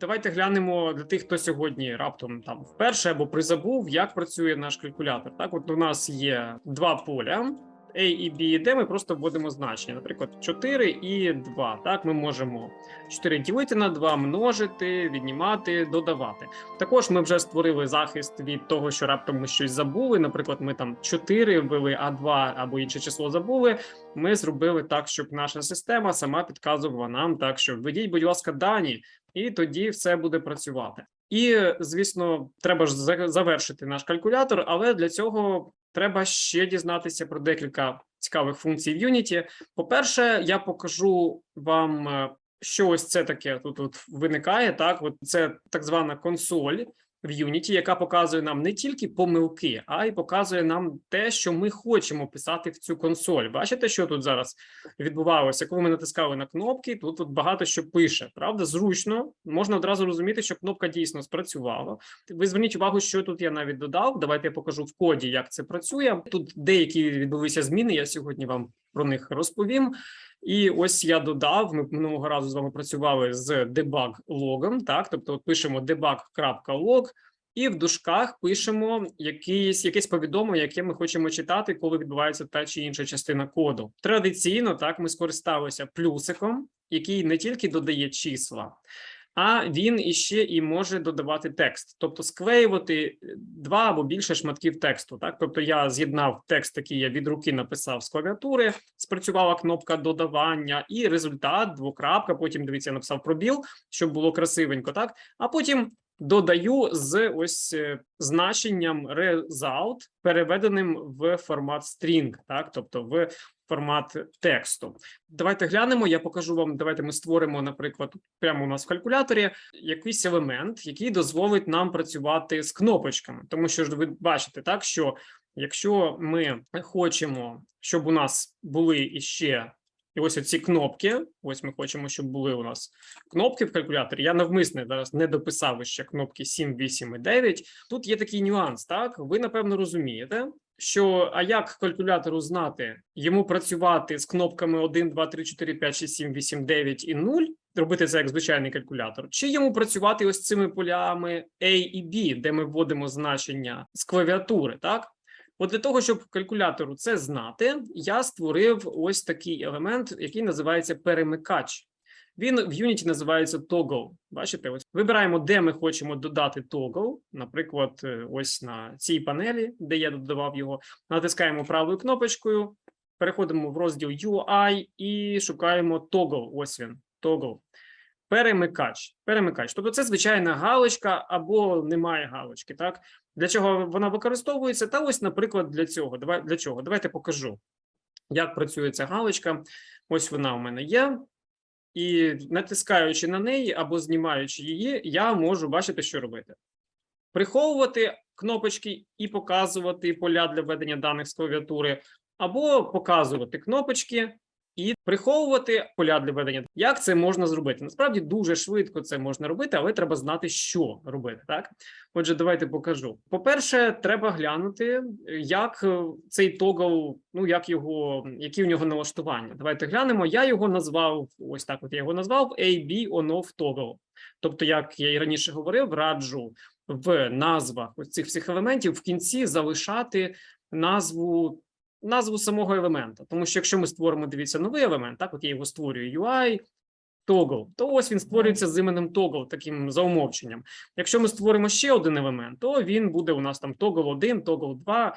Давайте глянемо для тих, хто сьогодні раптом там вперше або призабув, як працює наш калькулятор. Так, от у нас є два поля. A і B, де ми просто вводимо значення, наприклад, 4 і 2. Так, ми можемо 4 ділити на 2, множити, віднімати, додавати. Також ми вже створили захист від того, що раптом ми щось забули. Наприклад, ми там 4 ввели, а 2 або інше число забули. Ми зробили так, щоб наша система сама підказувала нам, так що введіть, будь ласка, дані, і тоді все буде працювати. І звісно, треба ж завершити наш калькулятор, але для цього треба ще дізнатися про декілька цікавих функцій в Unity. По-перше, я покажу вам, е, що ось це таке тут от виникає. Так, от це так звана консоль в Unity, яка показує нам не тільки помилки, а й показує нам те, що ми хочемо писати в цю консоль. Бачите, що тут зараз відбувалося? Коли ми натискали на кнопки, тут, тут багато що пише. Правда, зручно можна одразу розуміти, що кнопка дійсно спрацювала. Ви зверніть увагу, що тут я навіть додав. Давайте я покажу в коді, як це працює. Тут деякі відбулися зміни. Я сьогодні вам про них розповім. І ось я додав. Ми минулого разу з вами працювали з debug логом. Так, тобто, от пишемо debug.log, і в дужках пишемо якісь якесь повідомлення, яке ми хочемо читати, коли відбувається та чи інша частина коду. Традиційно так ми скористалися плюсиком, який не тільки додає числа, а він іще і може додавати текст, тобто склеювати два або більше шматків тексту. Так, тобто я з'єднав текст, який я від руки написав з клавіатури, спрацювала кнопка додавання, і результат двокрапка. Потім дивіться, я написав пробіл, щоб було красивенько, так а потім. Додаю з ось е, значенням result, переведеним в формат string, так, тобто в формат тексту. Давайте глянемо. Я покажу вам. Давайте ми створимо, наприклад, прямо у нас в калькуляторі якийсь елемент, який дозволить нам працювати з кнопочками, тому що ж ви бачите, так що якщо ми хочемо, щоб у нас були іще. І ось ці кнопки. Ось ми хочемо, щоб були у нас кнопки в калькуляторі. Я навмисне зараз не дописав ще кнопки 7, 8 і 9. Тут є такий нюанс. Так, ви напевно розумієте, що а як калькулятору знати йому працювати з кнопками 1, 2, 3, 4, 5, 6, 7, 8, 9 і 0, робити це як звичайний калькулятор, чи йому працювати ось цими полями A і B, де ми вводимо значення з клавіатури, так? От для того, щоб калькулятору це знати, я створив ось такий елемент, який називається перемикач. Він в Unity називається toggle. Бачите, ось вибираємо, де ми хочемо додати toggle. Наприклад, е, ось на цій панелі, де я додавав його, натискаємо правою кнопочкою, переходимо в розділ UI і шукаємо toggle. Ось він, toggle. Перемикач. Перемикач. Тобто, це звичайна галочка або немає галочки. Так для чого вона використовується? Та ось, наприклад, для цього. Давай для чого? Давайте покажу, як працює ця галочка. Ось вона у мене є. І натискаючи на неї або знімаючи її, я можу бачити, що робити. Приховувати кнопочки і показувати поля для введення даних з клавіатури, або показувати кнопочки і приховувати поля для ведення. Як це можна зробити? Насправді дуже швидко це можна робити, але треба знати, що робити. Так, отже, давайте покажу. По-перше, треба глянути, як е, цей тогл, ну як його, які у нього налаштування. Давайте глянемо. Я його назвав ось так. От я його назвав AB on-off toggle. Тобто, як я і раніше говорив, раджу в назвах ось цих всіх елементів в кінці залишати назву назву самого елемента. Тому що якщо ми створимо, дивіться, новий елемент, так, от я його створюю UI, toggle, то ось він створюється з іменем toggle, таким за умовченням. Якщо ми створимо ще один елемент, то він буде у нас там toggle 1, toggle 2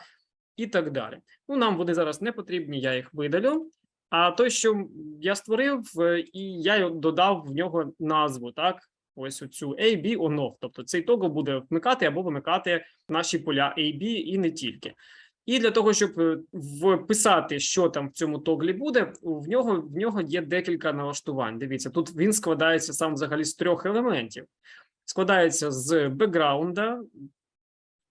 і так далі. Ну, нам вони зараз не потрібні, я їх видалю. А той, що я створив, е, і я додав в нього назву, так, ось оцю A, B, on, off. Тобто цей toggle буде вмикати або вимикати наші поля A, B і не тільки. І для того, щоб е, вписати, що там в цьому тоглі буде, в нього в нього є декілька налаштувань. Дивіться, тут він складається сам взагалі з трьох елементів. Складається з бекграунда,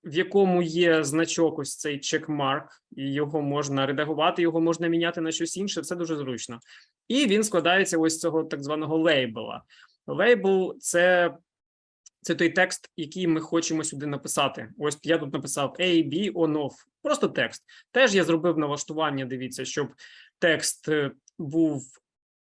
в якому є значок, ось цей чекмарк, і його можна редагувати, його можна міняти на щось інше. Все дуже зручно. І він складається ось з цього так званого лейбла. Лейбл це це той текст, який ми хочемо сюди написати. Ось я тут написав A, B, on, off. Просто текст. Теж я зробив налаштування. Дивіться, щоб текст е, був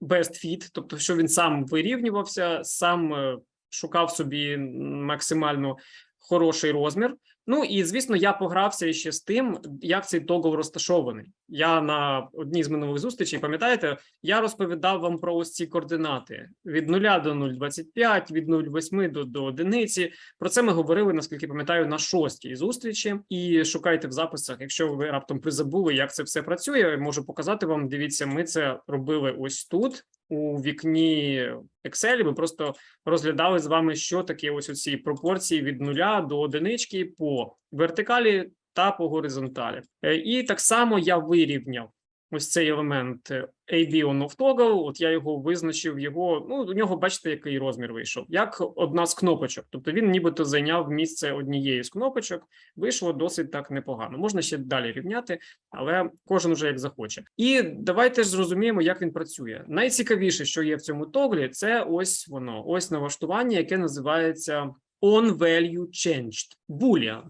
best fit, тобто, що він сам вирівнювався, сам е, шукав собі максимально хороший розмір. Ну і звісно, я погрався ще з тим, як цей тогл розташований. Я на одній з минулих зустрічей, пам'ятаєте, я розповідав вам про ось ці координати від 0 до 0,25, від 0,8 до, до одиниці. Про це ми говорили, наскільки пам'ятаю, на шостій зустрічі. І шукайте в записах, якщо ви раптом призабули, як це все працює. Можу показати вам. Дивіться, ми це робили ось тут. У вікні Excel ми просто розглядали з вами, що таке ось оці пропорції від нуля до одинички по вертикалі та по горизонталі. Е, І так само я вирівняв ось цей елемент е, AB on off toggle, От я його визначив. Його ну у нього бачите, який розмір вийшов, як одна з кнопочок. Тобто він нібито зайняв місце однієї з кнопочок. Вийшло досить так непогано. Можна ще далі рівняти, але кожен уже як захоче. І давайте ж зрозуміємо, як він працює. Найцікавіше, що є в цьому тоглі, це ось воно, ось налаштування, яке називається on value changed boolean.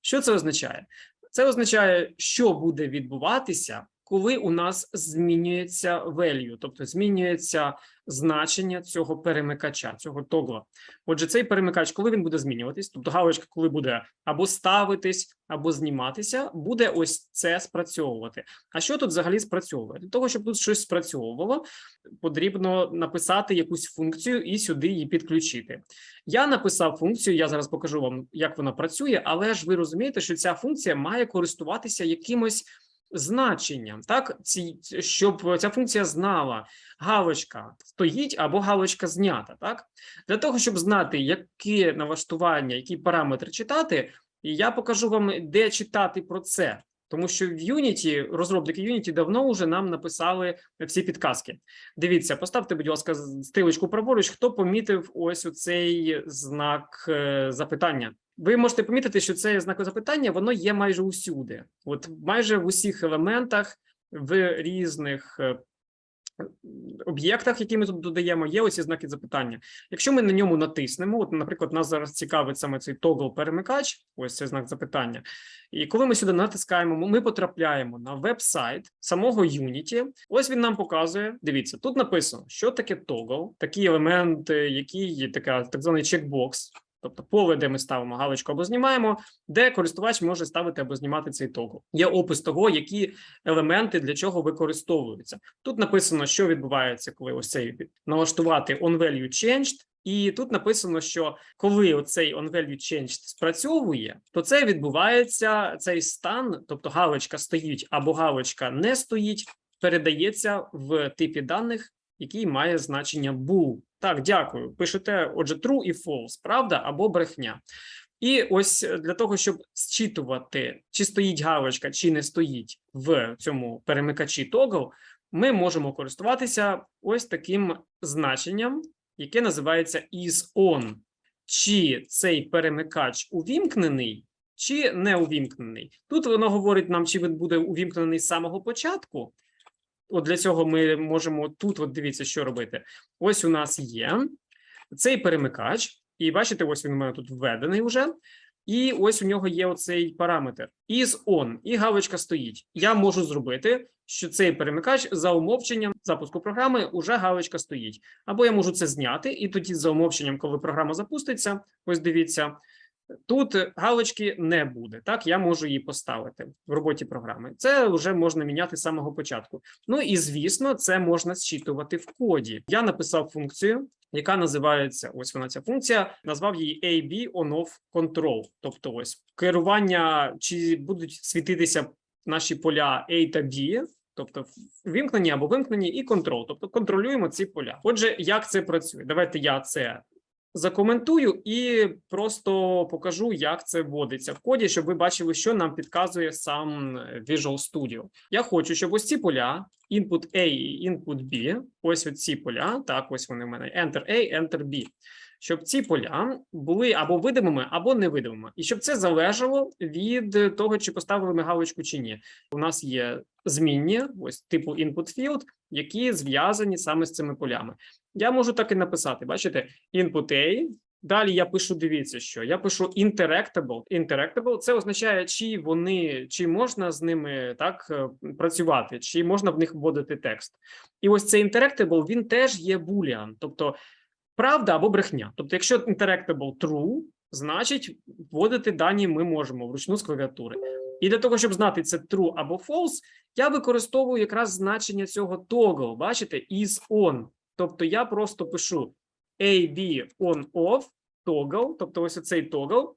Що це означає? Це означає, що буде відбуватися, коли у нас змінюється value, тобто змінюється значення цього перемикача, цього тогла. Отже, цей перемикач, коли він буде змінюватись, тобто галочка, коли буде або ставитись, або зніматися, буде ось це спрацьовувати. А що тут взагалі спрацьовує? Для того, щоб тут щось спрацьовувало, потрібно написати якусь функцію і сюди її підключити. Я написав функцію, я зараз покажу вам, як вона працює, але ж ви розумієте, що ця функція має користуватися якимось значенням, так ці щоб ця функція знала, галочка стоїть або галочка знята. Так для того, щоб знати, які налаштування, які параметри читати, я покажу вам, де читати про це. Тому що в Unity, розробники Unity давно вже нам написали всі підказки. Дивіться, поставте, будь ласка, стрілочку праворуч, хто помітив ось оцей знак е, запитання. Ви можете помітити, що цей знак запитання воно є майже усюди, от майже в усіх елементах в різних е, об'єктах, які ми тут додаємо, є оці знаки запитання. Якщо ми на ньому натиснемо, от, наприклад, нас зараз цікавить саме цей тогл перемикач, ось цей знак запитання. І коли ми сюди натискаємо, ми потрапляємо на веб-сайт самого Unity. Ось він нам показує. Дивіться, тут написано, що таке тогл, такий елемент, е, який є така так званий чекбокс. Тобто поле, де ми ставимо галочку або знімаємо, де користувач може ставити або знімати цей тогл. Є опис того, які елементи для чого використовуються. Тут написано, що відбувається, коли ось цей налаштувати on changed, і тут написано, що коли оцей on changed спрацьовує, то це відбувається цей стан, тобто галочка стоїть або галочка не стоїть, передається в типі даних, який має значення bool. Так, дякую. Пишете, отже, true і false, правда або брехня. І ось для того, щоб зчитувати, чи стоїть галочка, чи не стоїть в цьому перемикачі toggle, ми можемо користуватися ось таким значенням, яке називається is on. Чи цей перемикач увімкнений, чи не увімкнений. Тут воно говорить нам, чи він буде увімкнений з самого початку. От для цього ми можемо тут, от дивіться, що робити. Ось у нас є цей перемикач, і бачите, ось він у мене тут введений вже. І ось у нього є оцей параметр is on, і галочка стоїть. Я можу зробити, що цей перемикач за умовченням запуску програми уже галочка стоїть. Або я можу це зняти, і тоді за умовченням, коли програма запуститься, ось дивіться, Тут галочки не буде. Так, я можу її поставити в роботі програми. Це вже можна міняти з самого початку. Ну і звісно, це можна зчитувати в коді. Я написав функцію, яка називається ось вона ця функція. Назвав її AB on-off control. Тобто, ось керування, чи будуть світитися наші поля A та B, Тобто вимкнені або вимкнені, і контрол. Тобто контролюємо ці поля. Отже, як це працює? Давайте я це закоментую і просто покажу, як це вводиться в коді, щоб ви бачили, що нам підказує сам Visual Studio. Я хочу, щоб ось ці поля, input A і input B, ось ці поля, так, ось вони в мене, Enter A, Enter B, щоб ці поля були або видимими, або невидимими. І щоб це залежало від того, чи поставили ми галочку чи ні. У нас є змінні, ось типу input field, які зв'язані саме з цими полями. Я можу так і написати: бачите, input A. Далі я пишу: дивіться, що я пишу interactable. Interactable – це означає, чи вони чи можна з ними так е, працювати, чи можна в них вводити текст. І ось цей interactable, він теж є boolean, тобто правда або брехня. Тобто, якщо interactable true, значить вводити дані ми можемо вручну з клавіатури. І для того, щоб знати це true або false, я використовую якраз значення цього toggle, бачите, is on. Тобто я просто пишу AV on off toggle, тобто ось цей toggle,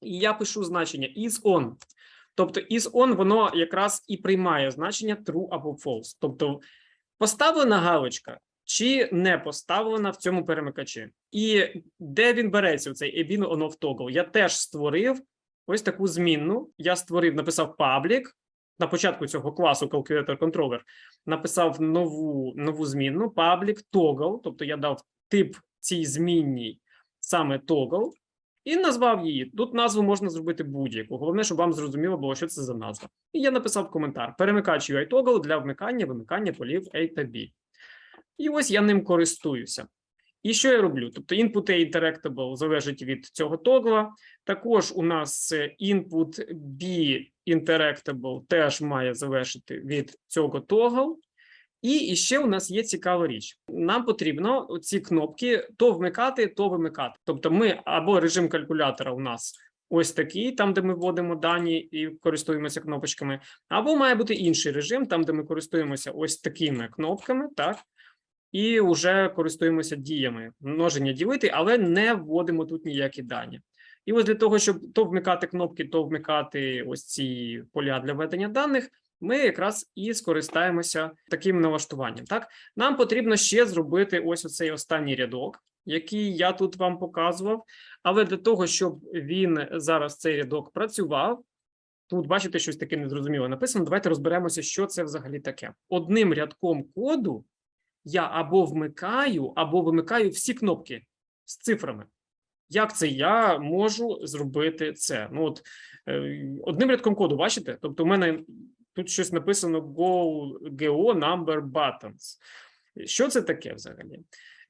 і я пишу значення is on. Тобто is on, воно якраз і приймає значення true або false. Тобто поставлена галочка чи не поставлена в цьому перемикачі. І де він береться, цей AV on off toggle? Я теж створив ось таку змінну. Я створив, написав public, на початку цього класу Calculator Controller написав нову нову змінну public toggle, тобто я дав тип цій змінній саме toggle, і назвав її. Тут назву можна зробити будь-яку. Головне, щоб вам зрозуміло було, що це за назва. І я написав коментар: перемикач UI toggle для вмикання, вимикання полів A та B. І ось я ним користуюся. І що я роблю? Тобто input A interactable залежить від цього тогла. Також у нас е, input B interactable теж має залежати від цього toggle. І ще у нас є цікава річ. Нам потрібно ці кнопки то вмикати, то вимикати. Тобто, ми або режим калькулятора у нас ось такий, там де ми вводимо дані і користуємося кнопочками, або має бути інший режим, там де ми користуємося ось такими кнопками, так і вже користуємося діями множення ділити, але не вводимо тут ніякі дані. І ось для того, щоб то вмикати кнопки, то вмикати ось ці поля для введення даних, ми якраз і скористаємося таким налаштуванням. Так, нам потрібно ще зробити ось оцей останній рядок, який я тут вам показував. Але для того, щоб він зараз цей рядок працював, тут бачите, щось таке незрозуміле написано. Давайте розберемося, що це взагалі таке. Одним рядком коду я або вмикаю, або вимикаю всі кнопки з цифрами. Як це я можу зробити це? Ну, от е, одним рядком коду, бачите? Тобто, у мене тут щось написано Go GO Number Buttons. Що це таке взагалі?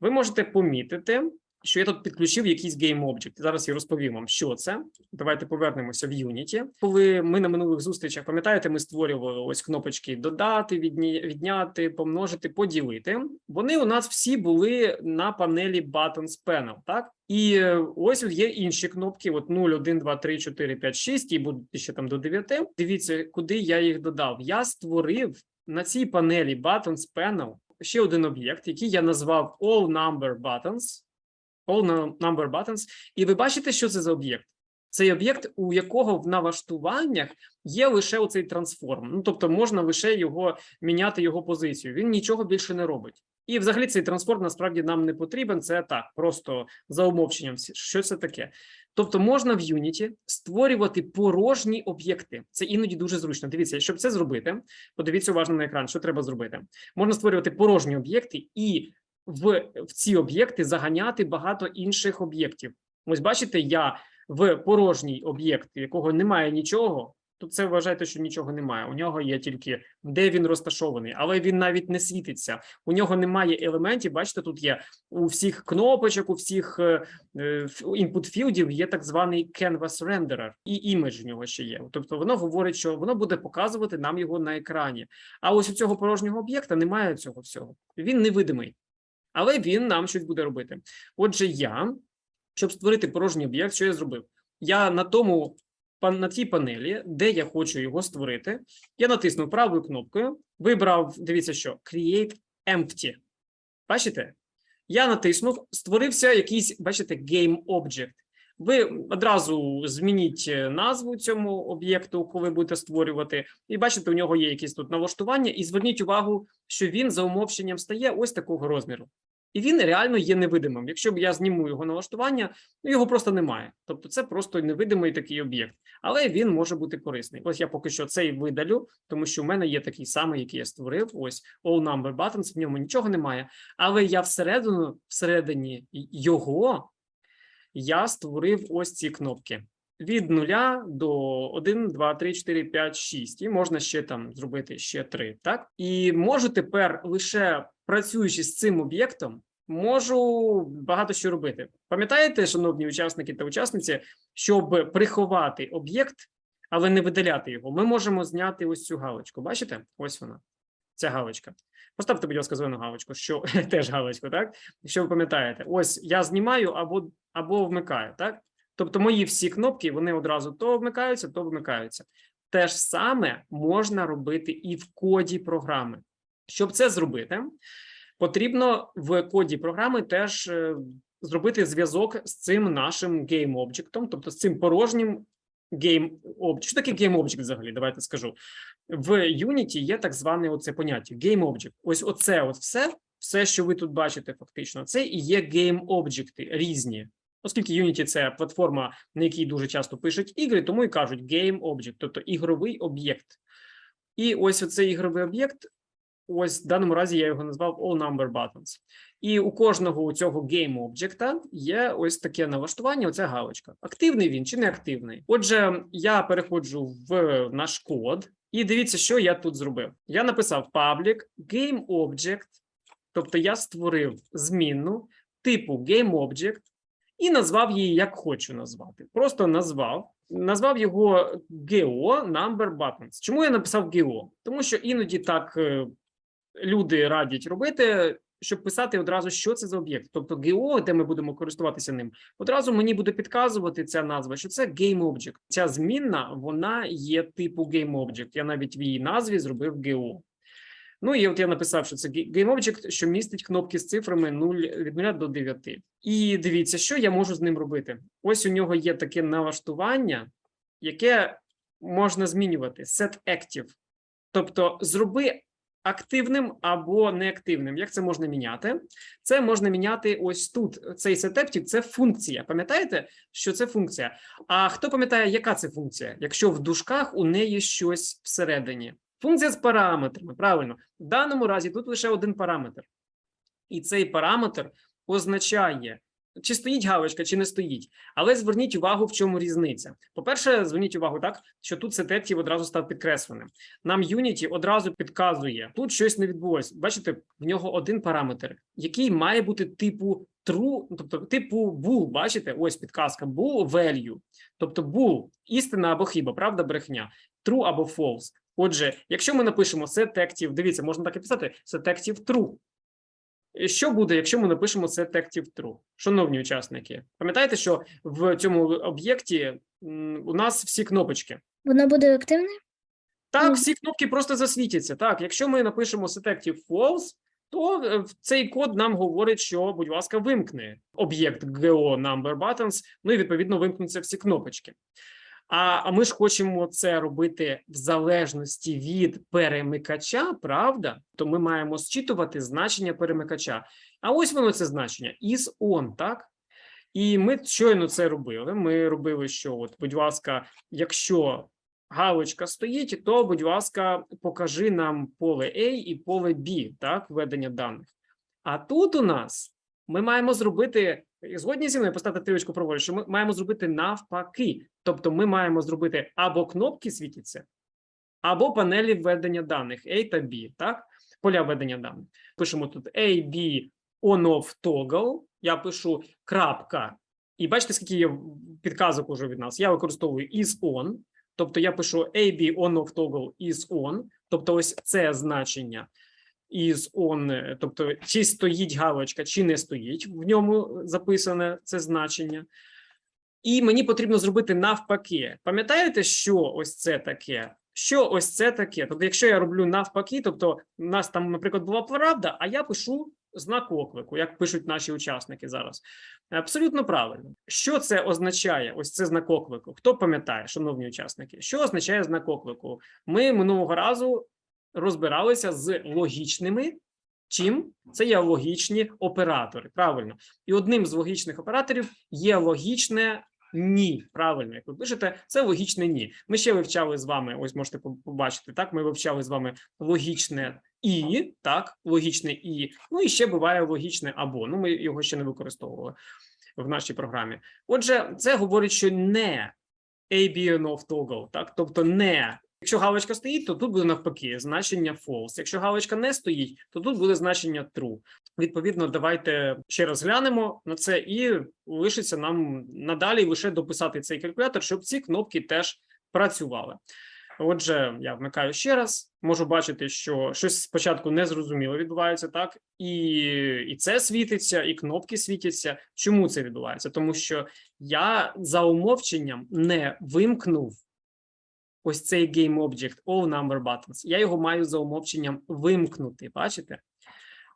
Ви можете помітити, що я тут підключив якийсь Game Object. Зараз я розповім вам, що це. Давайте повернемося в Unity. Коли ми на минулих зустрічах, пам'ятаєте, ми створювали ось кнопочки додати, відні, відняти, помножити, поділити. Вони у нас всі були на панелі Buttons Panel, так? І е, ось є інші кнопки: от 0, 1, 2, 3, 4, 5, 6, і будуть ще там до 9. Дивіться, куди я їх додав. Я створив на цій панелі Buttons Panel ще один об'єкт, який я назвав All Number Buttons. All Number Buttons. І ви бачите, що це за об'єкт? Цей об'єкт, у якого в налаштуваннях є лише оцей трансформ. Ну тобто можна лише його міняти його позицію. Він нічого більше не робить. І взагалі цей трансформ насправді нам не потрібен. Це так, просто за умовченням. Що це таке? Тобто можна в Unity створювати порожні об'єкти. Це іноді дуже зручно. Дивіться, щоб це зробити, подивіться уважно на екран, що треба зробити. Можна створювати порожні об'єкти і в, в ці об'єкти заганяти багато інших об'єктів. Ось бачите, я в порожній об'єкт, якого немає нічого, то це вважайте, що нічого немає. У нього є тільки де він розташований, але він навіть не світиться. У нього немає елементів. Бачите, тут є у всіх кнопочок, у всіх е, інпут філдів є так званий canvas renderer, і імідж в нього ще є. Тобто воно говорить, що воно буде показувати нам його на екрані. А ось у цього порожнього об'єкта немає цього всього. Він невидимий але він нам щось буде робити. Отже, я, щоб створити порожній об'єкт, що я зробив? Я на тому на цій панелі, де я хочу його створити, я натиснув правою кнопкою, вибрав, дивіться, що Create Empty. Бачите? Я натиснув, створився якийсь, бачите, Game Object. Ви одразу змініть назву цьому об'єкту, коли будете створювати, і бачите, у нього є якісь тут налаштування, і зверніть увагу, що він за умовченням стає ось такого розміру. І він реально є невидимим. Якщо б я зніму його налаштування, ну його просто немає. Тобто, це просто невидимий такий об'єкт, але він може бути корисний. Ось я поки що цей видалю, тому що в мене є такий самий, який я створив. Ось all number buttons, в ньому нічого немає. Але я всередину, всередині його я створив ось ці кнопки. Від нуля до 1, 2, 3, 4, 5, 6. І можна ще там зробити ще 3, так? І можу тепер лише працюючи з цим об'єктом, можу багато що робити. Пам'ятаєте, шановні учасники та учасниці, щоб приховати об'єкт, але не видаляти його, ми можемо зняти ось цю галочку. Бачите? Ось вона. Ця галочка. Поставте, будь ласка, зелену галочку, що теж галочку, так? Що ви пам'ятаєте? Ось я знімаю або, або вмикаю, так? Тобто мої всі кнопки вони одразу то вмикаються, то вмикаються. Те ж саме можна робити і в коді програми. Щоб це зробити, потрібно в коді програми теж е, зробити зв'язок з цим нашим game object, тобто з цим порожнім game object. Що таке game object взагалі? Давайте скажу. В Unity є так зване оце поняття game object. Ось оце от все, все, що ви тут бачите, фактично, це і є game objecти різні. Оскільки Unity – це платформа, на якій дуже часто пишуть ігри, тому і кажуть game object, тобто ігровий об'єкт. І ось оцей ігровий об'єкт, ось в даному разі я його назвав All Number Buttons. І у кожного цього game об'єкта є ось таке налаштування, оця галочка. Активний він чи не активний? Отже, я переходжу в наш код, і дивіться, що я тут зробив. Я написав public game object, тобто я створив змінну типу game object і назвав її як хочу назвати. Просто назвав. Назвав його GEO Number Buttons. Чому я написав GEO? Тому що іноді так е, люди радять робити, щоб писати одразу, що це за об'єкт. Тобто GEO, де ми будемо користуватися ним, одразу мені буде підказувати ця назва, що це Game Object. Ця змінна вона є типу Game Object. Я навіть в її назві зробив GEO. Ну і от я написав, що це Game Object, що містить кнопки з цифрами 0, від 0 до 9. І дивіться, що я можу з ним робити. Ось у нього є таке налаштування, яке можна змінювати set active. Тобто, зроби активним або неактивним. Як це можна міняти? Це можна міняти ось тут. Цей active – це функція. Пам'ятаєте, що це функція? А хто пам'ятає, яка це функція? Якщо в дужках у неї щось всередині. Функція з параметрами. Правильно, в даному разі тут лише один параметр. І цей параметр означає, чи стоїть галочка, чи не стоїть. Але зверніть увагу, в чому різниця. По-перше, зверніть увагу так, що тут сетектів одразу став підкресленим. Нам Unity одразу підказує, тут щось не відбулося. Бачите, в нього один параметр, який має бути типу true, тобто типу bool, бачите, ось підказка, bool value. Тобто bool, істина або хіба, правда, брехня, true або false. Отже, якщо ми напишемо active, дивіться, можна так і писати, active true. Що буде, якщо ми напишемо set active true? Шановні учасники, пам'ятаєте, що в цьому об'єкті у нас всі кнопочки. Воно буде активне? Так, всі кнопки просто засвітяться. Так, якщо ми напишемо active false, то е, цей код нам говорить, що, будь ласка, вимкни об'єкт geo number buttons, ну і відповідно вимкнуться всі кнопочки. А, а ми ж хочемо це робити в залежності від перемикача, правда? То ми маємо зчитувати значення перемикача. А ось воно це значення is on, так? І ми щойно це робили. Ми робили, що, от, будь ласка, якщо галочка стоїть, то, будь ласка, покажи нам поле A і поле B, так, введення даних. А тут у нас ми маємо зробити, згодні зі мною поставити трілочку праворуч, що ми маємо зробити навпаки. Тобто ми маємо зробити або кнопки світяться, або панелі введення даних A та B, так? Поля введення даних. Пишемо тут A, B, on, off, toggle. Я пишу крапка. І бачите, скільки є підказок уже від нас. Я використовую is on, тобто я пишу AB on, off, toggle is on, тобто ось це значення is on, е, тобто чи стоїть галочка, чи не стоїть, в ньому записане це значення. І мені потрібно зробити навпаки. Пам'ятаєте, що ось це таке? Що ось це таке? Тобто, якщо я роблю навпаки, тобто у нас там, наприклад, була правда, а я пишу знак оклику, як пишуть наші учасники зараз. Абсолютно правильно. Що це означає? Ось це знак оклику. Хто пам'ятає, шановні учасники, що означає знак оклику? Ми минулого разу розбиралися з логічними. Чим це є логічні оператори? Правильно, і одним з логічних операторів є логічне ні. Правильно, як ви пишете, це логічне ні. Ми ще вивчали з вами. Ось можете побачити. Так, ми вивчали з вами логічне і, так, логічне і. Ну і ще буває логічне або. Ну, ми його ще не використовували в нашій програмі. Отже, це говорить, що не A, B, toggle, так, тобто не. Якщо галочка стоїть, то тут буде навпаки значення false. Якщо галочка не стоїть, то тут буде значення true. Відповідно, давайте ще раз глянемо на це, і лишиться нам надалі лише дописати цей калькулятор, щоб ці кнопки теж працювали. Отже, я вмикаю ще раз. Можу бачити, що щось спочатку незрозуміло відбувається, так і, і це світиться, і кнопки світяться. Чому це відбувається? Тому що я за умовченням не вимкнув ось цей Game Object All Number Buttons. Я його маю за умовченням вимкнути. Бачите?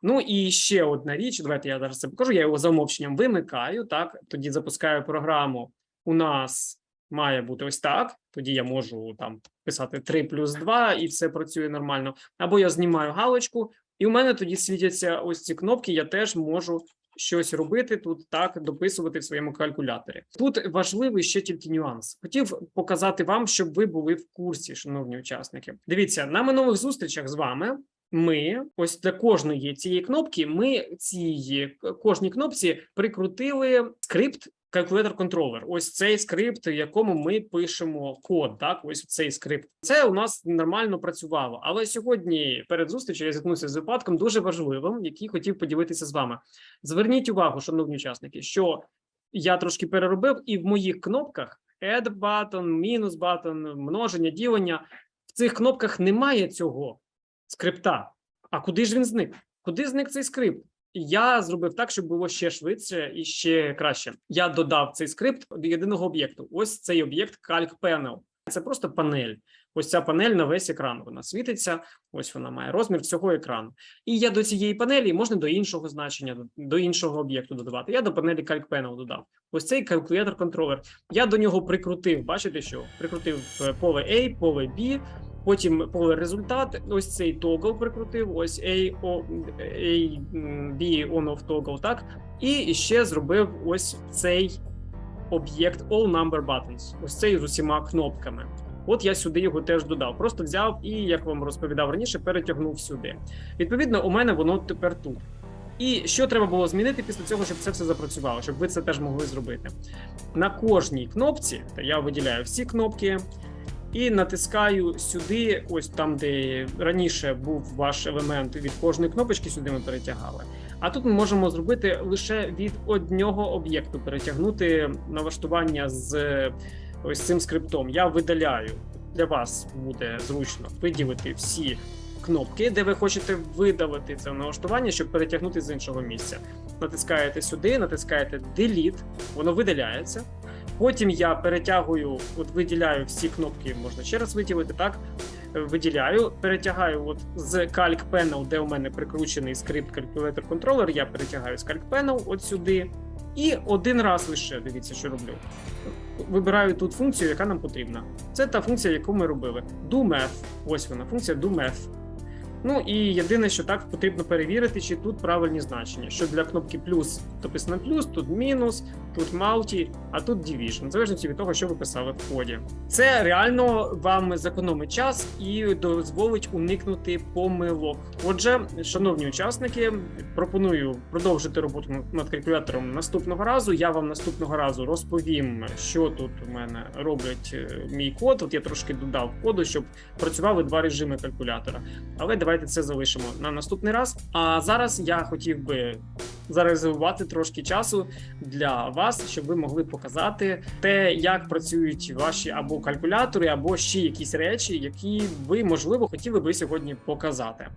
Ну і ще одна річ. Давайте я зараз це покажу. Я його за умовченням вимикаю. Так, тоді запускаю програму. У нас має бути ось так. Тоді я можу там писати 3 плюс 2, і все працює нормально. Або я знімаю галочку, і у мене тоді світяться ось ці кнопки. Я теж можу щось робити тут, так дописувати в своєму калькуляторі. Тут важливий ще тільки нюанс. Хотів показати вам, щоб ви були в курсі, шановні учасники. Дивіться на минулих зустрічах з вами. Ми ось для кожної цієї кнопки. Ми цієї кожній кнопці прикрутили скрипт Calculator Controller. Ось цей скрипт, в якому ми пишемо код. Так, ось цей скрипт. Це у нас нормально працювало. Але сьогодні перед зустрічю я зіткнувся з випадком дуже важливим, який хотів поділитися з вами. Зверніть увагу, шановні учасники, що я трошки переробив, і в моїх кнопках add button, мінус button, множення, ділення. В цих кнопках немає цього скрипта. А куди ж він зник? Куди зник цей скрипт? Я зробив так, щоб було ще швидше і ще краще. Я додав цей скрипт до єдиного об'єкту. Ось цей об'єкт Calc Panel. Це просто панель. Ось ця панель на весь екран. Вона світиться. Ось вона має розмір всього екрану. І я до цієї панелі можна до іншого значення, до іншого об'єкту додавати. Я до панелі Calc Panel додав. Ось цей Calculator Controller. Я до нього прикрутив. Бачите, що прикрутив е, поле A, поле B. Потім поле результат, ось цей тогл прикрутив, ось A, O, on off toggle, так? І ще зробив ось цей об'єкт All Number Buttons, ось цей з усіма кнопками. От я сюди його теж додав. Просто взяв і, як вам розповідав раніше, перетягнув сюди. Відповідно, у мене воно тепер тут. І що треба було змінити після цього, щоб це все запрацювало, щоб ви це теж могли зробити. На кожній кнопці, та я виділяю всі кнопки. І натискаю сюди, ось там, де раніше був ваш елемент від кожної кнопочки, сюди ми перетягали. А тут ми можемо зробити лише від одного об'єкту, перетягнути налаштування з ось цим скриптом. Я видаляю для вас буде зручно виділити всі кнопки, де ви хочете видалити це налаштування, щоб перетягнути з іншого місця. Натискаєте сюди, натискаєте Delete, воно видаляється. Потім я перетягую, от виділяю всі кнопки, можна ще раз виділити, так? Виділяю, перетягаю от з Panel, де у мене прикручений скрипт Calculator Controller, я перетягаю з Panel от сюди. І один раз лише дивіться, що роблю. Вибираю тут функцію, яка нам потрібна. Це та функція, яку ми робили. Do Math. Ось вона, функція Do Math. Ну і єдине, що так потрібно перевірити, чи тут правильні значення. Що для кнопки плюс написано плюс, тут мінус, тут multi, а тут division, в залежності від того, що ви писали в коді. Це реально вам зекономить час і дозволить уникнути помилок. Отже, шановні учасники, пропоную продовжити роботу над калькулятором наступного разу. Я вам наступного разу розповім, що тут у мене робить е, мій код. От я трошки додав коду, щоб працювали два режими калькулятора. Але давайте це залишимо на наступний раз. А зараз я хотів би зарезервувати трошки часу для вас, щоб ви могли показати те, як працюють ваші або калькулятори, або ще якісь речі, які ви можливо хотіли би сьогодні показати.